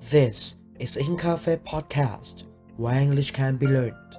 This is In Cafe Podcast, where English can be learned.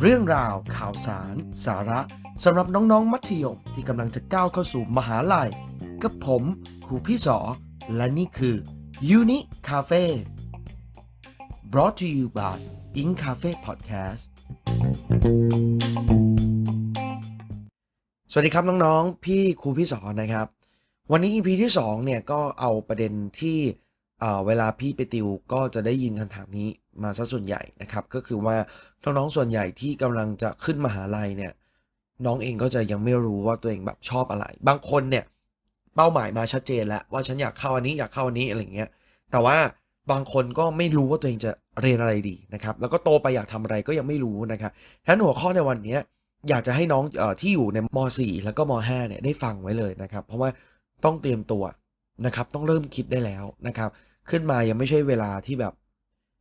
เรื่องราวข่าวสาร สาระสำหรับน้องๆ มัธยมที่กำลังจะก้าวเข้าสู่มหาลัย กับผมครูพี่สอ และนี่คือ Uni Cafe brought to you by In Cafe Podcast สวัสดีครับน้องๆ พี่ครูพี่สอนนะครับ วันนี้ EP ที่2เนี่ยก็เอาประเด็นที่เเวลาพี่ไปติวก็จะได้ยินคำถามนี้มาซะส่วนใหญ่นะครับ ก็คือว่าน้องๆส่วนใหญ่ที่กำลังจะขึ้นมหาลัยเนี่ยน้องเองก็จะยังไม่รู้ว่าตัวเองแบบชอบอะไร บางคนเนี่ยเป้าหมายมาชัดเจนแล้วว่าฉันอยากเข้าอันนี้อยากเข้าอันนี้อะไรเงี้ยแต่ว่า บางคนก็ไม่รู้ว่าตัวเองจะเรียนอะไรดีนะครับ แล้วก็โตไปอยากทำอะไรก็ยังไม่รู้นะครับฉะนั้นหัวข้อในวันนี้อยากจะให้น้องอที่อยู่ในม .4 แล้วก็ม .5 เนี่ยได้ฟังไว้เลยนะครับ เพราะว่าต้องเตรียมตัวนะครับ ต้องเริ่มคิดได้แล้วนะครับ ขึ้นมายังไม่ใช่เวลาที่แบบ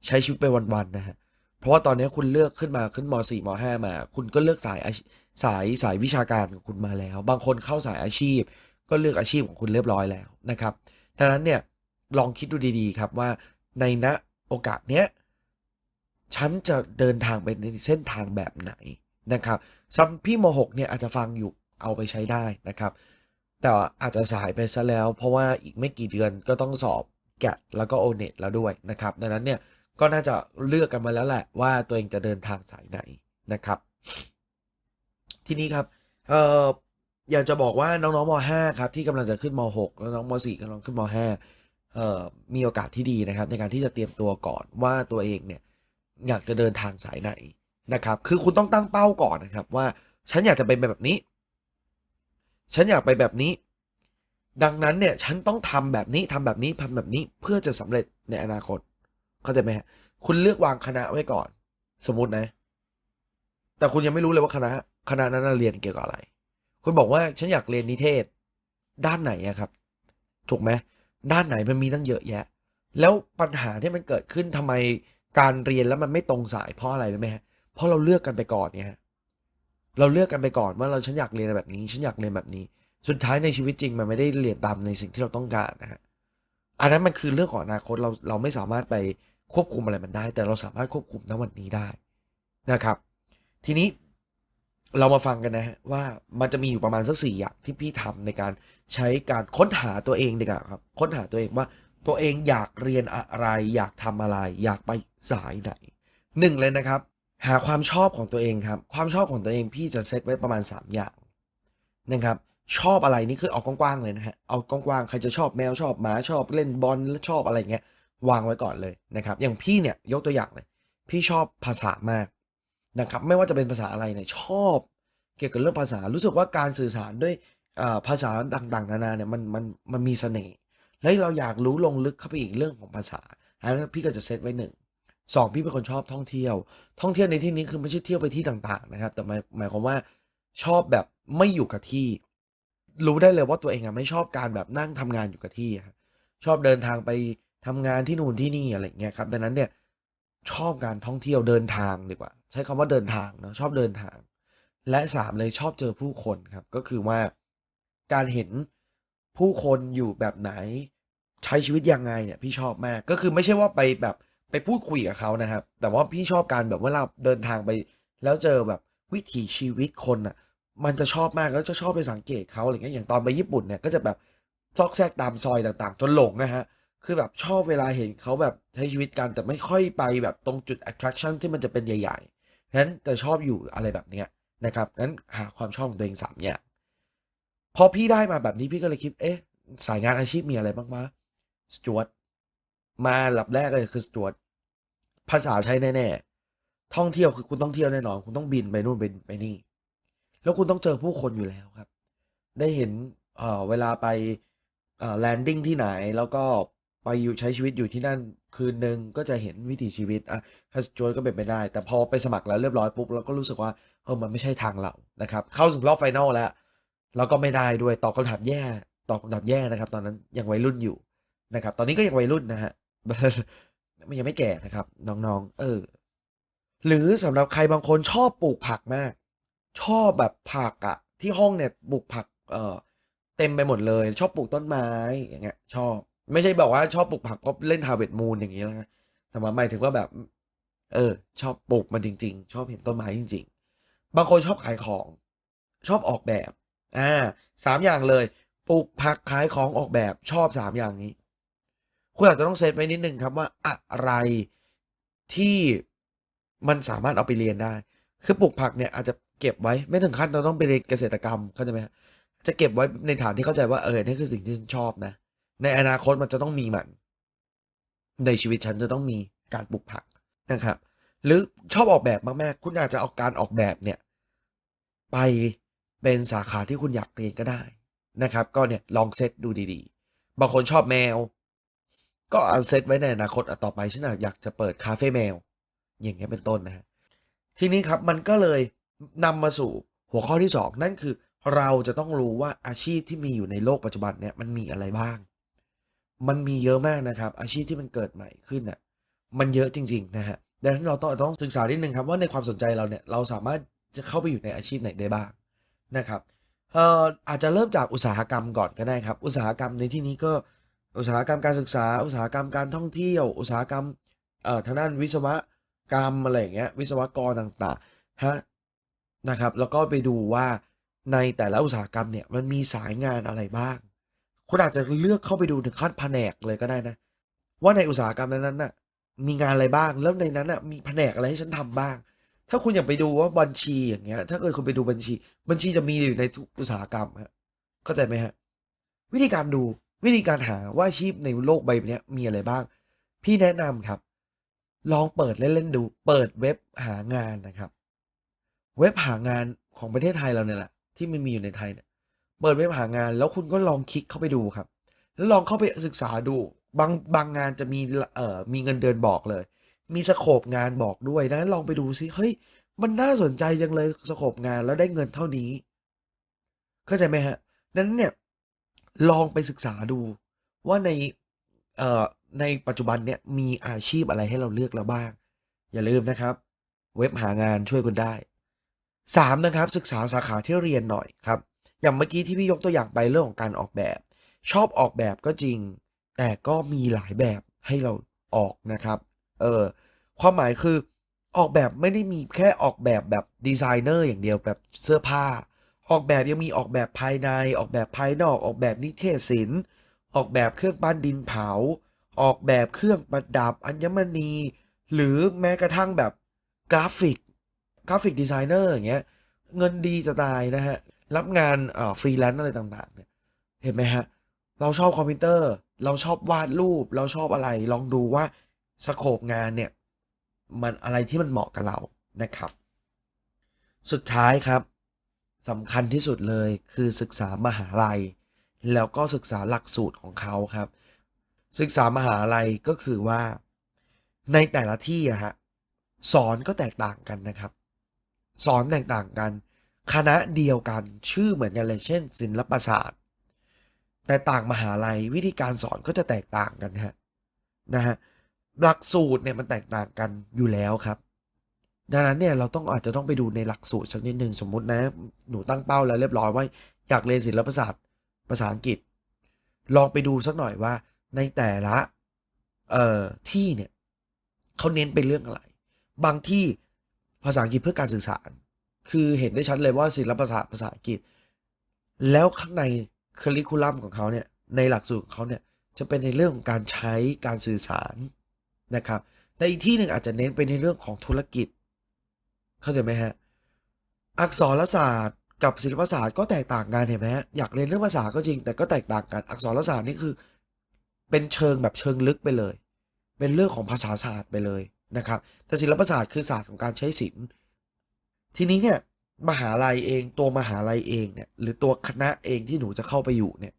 ใช้ชีวิตไปวันๆนะฮะเพราะว่าตอนนี้คุณเลือกขึ้นมาขึ้นม .4 ม .5 มา คุณก็เลือกสายสายสายวิชาการของคุณมาแล้ว บางคนเข้าสายอาชีพ ก็เลือกอาชีพของคุณเรียบร้อยแล้วนะครับดังนั้นเนี่ย ลองคิดดูดีๆครับว่าในณโอกาสเนี้ยฉันจะเดินทางไปในเส้นทางแบบไหนนะครับสำหรับพี่ม .6 เนี่ยอาจจะฟังอยู่เอาไปใช้ได้นะครับ แต่อาจจะสายไปซะแล้ว เพราะว่าอีกไม่กี่เดือนก็ต้องสอบแกดแล้วก็โอเน็ตแล้วด้วยนะครับ ดังนั้นเนี่ยก็น่าจะเลือกกันมาแล้วแหละว่าตัวเองจะเดินทางสายไหนนะครับ ทีนี้ครับเอ่ออยากจะบอกว่าน้องๆม .5 ครับที่กำลังจะขึ้นม .6 แล้วน้องม .4 กำลังขึ้นม .5 มีโอกาสที่ดีนะครับ ในการที่จะเตรียมตัวก่อนว่าตัวเองเนี่ยอยากจะเดินทางสายไหนนะครับ คือคุณต้องตั้งเป้าก่อนนะครับ ว่าฉันอยากจะเป็นแบบนี้ ฉันอยากไปแบบนี้ ดังนั้นเนี่ยฉันต้องทำแบบนี้ทำแบบนี้ทำแบบนี้เพื่อจะสำเร็จในอนาคต เข้าใจไหมฮะคุณเลือกวางคณะไว้ก่อน สมมตินะ แต่คุณยังไม่รู้เลยว่าคณะคณะนั้นเรียนเกี่ยวกับอะไร คุณบอกว่าฉันอยากเรียนนิเทศด้านไหนอะครับ ถูกไหม ด้านไหนมันมีตั้งเยอะแยะ แล้วปัญหาที่มันเกิดขึ้นทำไมการเรียนแล้วมันไม่ตรงสายเพราะอะไรรู้ไหมฮะเพราะเราเลือกกันไปก่อนเนี่ยฮะเราเลือกกันไปก่อนว่าเราฉันอยากเรียนแบบนี้ฉันอยากเรียนแบบนี้ สุดท้ายในชีวิตจริงมันไม่ได้เรียนตามในสิ่งที่เราต้องการนะฮะอันนั้นมันคือเรื่องของอนาคตเราเราไม่สามารถไปควบคุมอะไรมันได้ แต่เราสามารถควบคุมณวันนี้ได้นะครับ ทีนี้ เรามาฟังกันนะฮะว่ามันจะมีอยู่ประมาณสักสี่อย่างที่พี่ทำในการใช้การค้นหาตัวเองดีกว่าครับ ค้นหาตัวเองว่าตัวเองอยากเรียนอะไร อยากทำอะไร อยากไปสายไหนหนึ่งเลยนะครับ หาความชอบของตัวเองครับ ความชอบของตัวเองพี่จะเซตไว้ประมาณ 3 อย่างนะครับชอบอะไรนี่คือเอากว้างๆเลยนะฮะเอากว้างๆใครจะชอบแมวชอบหมาชอบเล่นบอลและชอบอะไรเงี้ยวางไว้ก่อนเลยนะครับ อย่างพี่เนี่ยยกตัวอย่างเลย พี่ชอบภาษามาก นะครับไม่ว่าจะเป็นภาษาอะไรเนี่ยชอบ เกี่ยวกับเรื่องภาษารู้สึกว่าการสื่อสารด้วยภาษาต่างๆ นานาเนี่ยมันมันมันมีเสน่ห์และเราอยากรู้ลงลึกเข้าไปอีกเรื่องของภาษาอันนั้นพี่ก็จะเซตไว้หนึ่งสองพี่เป็นคนชอบท่องเที่ยว ท่องเที่ยวในที่นี้คือไม่ใช่เที่ยวไปที่ต่างๆนะครับ แต่หมายหมายความว่าชอบแบบไม่อยู่กับที่ รู้ได้เลยว่าตัวเองอะไม่ชอบการแบบนั่งทำงานอยู่กับที่ ชอบเดินทางไปทำงานที่นู่นที่นี่อะไรเงี้ยครับดังนั้นเนี่ย ชอบการท่องเที่ยวเดินทางดีกว่า ใช้คำว่าเดินทางเนาะชอบเดินทาง และสามเลยชอบเจอผู้คนครับ ก็คือว่าการเห็นผู้คนอยู่แบบไหน ใช้ชีวิตยังไงเนี่ย พี่ชอบมากก็คือไม่ใช่ว่าไปแบบไปพูดคุยกับเขานะครับ แต่ว่าพี่ชอบการแบบว่าเราเดินทางไป แล้วเจอแบบวิถีชีวิตคนอะ มันจะชอบมากแล้วจะชอบไปสังเกตเขาอะไรเงี้ยอย่างตอนไปญี่ปุ่นเนี่ยก็จะแบบซอกแซกตามซอยต่างๆ จนหลงนะฮะ คือแบบชอบเวลาเห็นเขาแบบใช้ชีวิตกันแต่ไม่ค่อยไปแบบตรงจุด attraction ที่มันจะเป็นใหญ่ๆนั้นจะชอบอยู่อะไรแบบเนี้ยนะครับนั้นหาความชอบของตัวเองสามอย่างพอพี่ได้มาแบบนี้พี่ก็เลยคิด เอ๊ะ สายงานอาชีพมีอะไรบ้างวะสจวตมาหลับแรกเลยคือสจวตภาษาใช้แน่ๆท่องเที่ยวคือคุณต้องเที่ยวแน่นอน คุณต้องบินไปนู่นไปไปนี่ แล้วคุณต้องเจอผู้คนอยู่แล้วครับ ได้เห็นเอ่อเวลาไปเอ่อแลนดิ้งที่ไหนแล้วก็ ไปอยู่ใช้ชีวิตอยู่ที่นั่นคืนหนึ่งก็จะเห็นวิถีชีวิตอะถ้าจวยก็เป็นไปได้ แต่พอไปสมัครแล้วเรียบร้อยปุ๊บเราก็รู้สึกว่าเออมันไม่ใช่ทางเรานะครับ เข้าถึงรอบไฟนอลแล้วแล้วก็ไม่ได้ด้วยตอบคำถามแย่ตอบคำถามแย่นะครับ ตอนนั้นยังวัยรุ่นอยู่นะครับ ตอนนี้ก็ยังวัยรุ่นนะฮะมันยังไม่แก่นะครับ น้องๆ เออ หรือสำหรับใครบางคนชอบปลูกผักมาก ชอบแบบผักอะที่ห้องเนี่ยปลูกผัก เอ่อเต็มไปหมดเลย ชอบปลูกต้นไม้อย่างเงี้ย ชอบ ไม่ใช่บอกว่าชอบปลูกผักเพราะเล่นฮาเวสต์มูนอย่างงี้นะแต่ว่าหมายถึงว่าแบบ เออ ชอบปลูกมันจริง ๆ ชอบเห็นต้นไม้จริง ๆ บางคนชอบขายของ ชอบออกแบบ อ่าสามอย่างเลยปลูกผักขายของออกแบบชอบสามอย่างนี้ คุณอาจจะต้องเซตไว้นิดนึงครับว่าอะไรที่มันสามารถเอาไปเรียนได้ คือปลูกผักเนี่ยอาจจะเก็บไว้ไม่ถึงขั้นเราต้องไปเรียนเกษตรกรรมเข้าใจไหมจะเก็บไว้ในฐานที่เข้าใจว่าเออนี่คือสิ่งที่ฉันชอบนะ ในอนาคตมันจะต้องมีมัน ในชีวิตฉันจะต้องมีการปลูกผักนะครับ หรือชอบออกแบบมากๆ คุณอาจจะเอาการออกแบบเนี่ย ไปเป็นสาขาที่คุณอยากเรียนก็ได้นะครับ ก็เนี่ยลองเซตดูดีๆ บางคนชอบแมว ก็เอาเซตไว้ในอนาคตต่อไปฉันอยากจะเปิดคาเฟ่แมว อย่างเงี้ยเป็นต้นนะฮะทีนี้ครับมันก็เลยนำมาสู่หัวข้อที่สองนั่นคือเราจะต้องรู้ว่าอาชีพที่มีอยู่ในโลกปัจจุบันเนี่ยมันมีอะไรบ้าง มันมีเยอะมากนะครับ อาชีพที่มันเกิดใหม่ขึ้นน่ะมันเยอะจริงๆนะฮะดังนั้นเราต้องต้องศึกษานิดนึงครับว่าในความสนใจเราเนี่ยเราสามารถจะเข้าไปอยู่ในอาชีพไหนได้บ้างนะครับเอ่ออาจจะเริ่มจากอุตสาหกรรมก่อนก็ได้ครับ อุตสาหกรรมในที่นี้ก็อุตสาหกรรมการศึกษา อุตสาหกรรมการท่องเที่ยว อุตสาหกรรมเอ่อทางด้านวิศวกรรมอะไรอย่างเงี้ยวิศวกรต่างๆฮะนะครับ แล้วก็ไปดูว่าในแต่ละอุตสาหกรรมเนี่ยมันมีสายงานอะไรบ้าง คุณอาจจะเลือกเข้าไปดูถึงขั้นแผนกเลยก็ได้นะ ว่าในอุตสาหกรรมนั้นน่ะ มีงานอะไรบ้าง แล้วในนั้นน่ะมีแผนกอะไรให้ฉันทำบ้าง ถ้าคุณอยากไปดูว่าบัญชีอย่างเงี้ย ถ้าเกิดคุณไปดูบัญชี บัญชีจะมีอยู่ในทุกอุตสาหกรรมฮะเข้าใจไหมฮะ วิธีการดูวิธีการหาว่าอาชีพในโลกใบเนี้ยมีอะไรบ้าง พี่แนะนำครับ ลองเปิดเล่นๆดู เปิดเว็บหางานนะครับ เว็บหางานของประเทศไทยเราเนี่ยแหละที่มันมีอยู่ในไทยเนี่ย เปิดเว็บหางาน แล้วคุณก็ลองคลิกเข้าไปดูครับ แล้วลองเข้าไปศึกษาดูบางบางงานจะมีเอ่อมีเงินเดือนบอกเลย มีสโคปงานบอกด้วยดังนั้นลองไปดูซิเฮ้ยมันน่าสนใจจังเลยสโคปงานแล้วได้เงินเท่านี้ เข้าใจไหมฮะ นั้นเนี่ยลองไปศึกษาดูว่าในเอ่อในปัจจุบันเนี่ยมีอาชีพอะไรให้เราเลือกแล้วบ้าง อย่าลืมนะครับ เว็บหางานช่วยคุณได้สามนะครับศึกษาสาขาที่เรียนหน่อยครับ อย่างเมื่อกี้ที่พี่ยกตัวอย่างไปเรื่องของการออกแบบ ชอบออกแบบก็จริง แต่ก็มีหลายแบบให้เราออกนะครับเออความหมายคือออกแบบไม่ได้มีแค่ออกแบบแบบดีไซเนอร์อย่างเดียวแบบเสื้อผ้า ออกแบบยังมีออกแบบภายใน ออกแบบภายนอก ออกแบบนิเทศศิลป์ ออกแบบเครื่องปั้นดินเผา ออกแบบเครื่องประดับอัญมณี หรือแม้กระทั่งแบบกราฟิกกราฟิกดีไซเนอร์อย่างเงี้ยเงินดีจะตายนะฮะ รับงานเอ่อฟรีแลนซ์อะไรต่างๆเนี่ยเห็นไหมฮะ เราชอบคอมพิวเตอร์ เราชอบวาดรูป เราชอบอะไร ลองดูว่าสโคปงานเนี่ยมันอะไรที่มันเหมาะกับเรานะครับ สุดท้ายครับสำคัญที่สุดเลยคือศึกษามหาลัย แล้วก็ศึกษาหลักสูตรของเขาครับ ศึกษามหาลัยก็คือว่าในแต่ละที่อะฮะสอนก็แตกต่างกันนะครับ สอนแตกต่างกัน คณะเดียวกันชื่อเหมือนกันเลย เช่น ศิลปศาสตร์ แต่ต่างมหาลัยวิธีการสอนก็จะแตกต่างกันฮะนะฮะหลักสูตรเนี่ยมันแตกต่างกันอยู่แล้วครับ ดังนั้นเนี่ยเราต้องอาจจะต้องไปดูในหลักสูตรสักนิดหนึ่งสมมุตินะ หนูตั้งเป้าแล้วเรียบร้อยว่าอยากเรียนศิลปศาสตร์ภาษาอังกฤษ ลองไปดูสักหน่อยว่าในแต่ละเอ่อที่เนี่ยเขาเน้นเป็นเรื่องอะไร บางที่ภาษาอังกฤษเพื่อการสื่อสาร คือเห็นได้ชัดเลยว่าศิลปศาสตร์ภาษาอังกฤษ แล้วข้างในคริคูลัมของเขาเนี่ยในหลักสูตรของเขาเนี่ยจะเป็นในเรื่องของการใช้การสื่อสารนะครับแต่อีกที่หนึ่งอาจจะเน้นไปในเรื่องของธุรกิจ เข้าใจไหมฮะ อักษรศาสตร์กับศิลปศาสตร์ก็แตกต่างกันเห็นไหมฮะ อยากเรียนเรื่องภาษาก็จริง แต่ก็แตกต่างกัน อักษรศาสตร์นี่คือ เป็นเชิงแบบเชิงลึกไปเลย เป็นเรื่องของภาษาศาสตร์ไปเลยนะครับ แต่ศิลปศาสตร์คือศาสตร์ของการใช้ศิลป์ ทีนี้เนี่ยมหาลัยเองตัวมหาลัยเองเนี่ยหรือตัวคณะเองที่หนูจะเข้าไปอยู่เนี่ย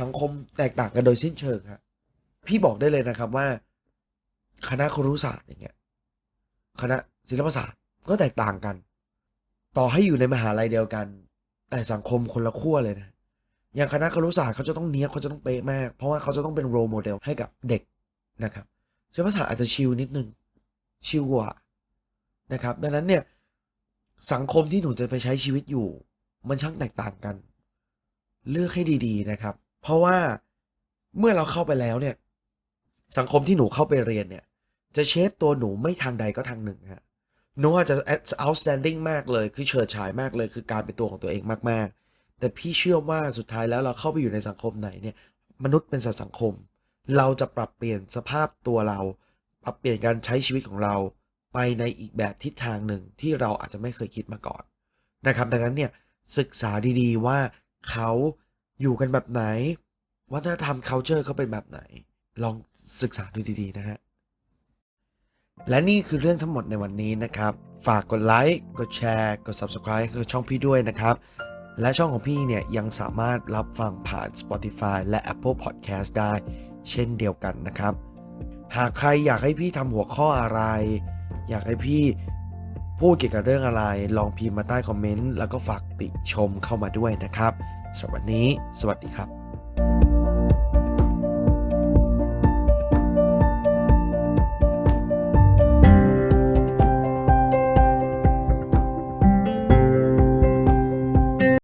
สังคมแตกต่างกันโดยสิ้นเชิงครับพี่บอกได้เลยนะครับว่า คณะครุศาสตร์อย่างเงี้ยคณะศิลปศาสตร์ก็แตกต่างกัน ต่อให้อยู่ในมหาลัยเดียวกัน แต่สังคมคนละขั้วเลยนะอย่างคณะครุศาสตร์เขาจะต้องเนี้ยเขาจะต้องเป๊ะมาก เพราะว่าเขาจะต้องเป็นโรโมเดลให้กับเด็กนะครับศิลปศาสตร์อาจจะชิลนิดนึงชิลกว่านะครับ ดังนั้นเนี่ย สังคมที่หนูจะไปใช้ชีวิตอยู่ มันช่างแตกต่างกัน เลือกให้ดีๆนะครับ เพราะว่าเมื่อเราเข้าไปแล้วเนี่ย สังคมที่หนูเข้าไปเรียนเนี่ย จะเชฟตัวหนูไม่ทางใดก็ทางหนึ่งฮะหนูอาจจะ outstanding มากเลย คือเฉิดฉายมากเลย คือการเป็นตัวของตัวเองมากๆ แต่พี่เชื่อว่าสุดท้ายแล้วเราเข้าไปอยู่ในสังคมไหนเนี่ย มนุษย์เป็นสัตว์สังคม เราจะปรับเปลี่ยนสภาพตัวเรา ปรับเปลี่ยนการใช้ชีวิตของเรา ไปในอีกแบบทิศทางหนึ่งที่เราอาจจะไม่เคยคิดมาก่อนนะครับ ดังนั้นเนี่ยศึกษาดีๆว่าเขาอยู่กันแบบไหน วัฒนธรรม culture เขาเป็นแบบไหน ลองศึกษาดูดีๆนะฮะและนี่คือเรื่องทั้งหมดในวันนี้นะครับ ฝากกดไลค์กดแชร์กด subscribe ให้ช่องพี่ด้วยนะครับ และช่องของพี่เนี่ยยังสามารถรับฟังผ่าน Spotify และ Apple Podcast ได้ เช่นเดียวกันนะครับ หากใครอยากให้พี่ทำหัวข้ออะไร อยากให้พี่พูดเกี่ยวกับเรื่องอะไร ลองพิมพ์มาใต้คอมเมนต์แล้วก็ฝากติชมเข้ามาด้วยนะครับสำหรับวันนี้ สวัสดีครับ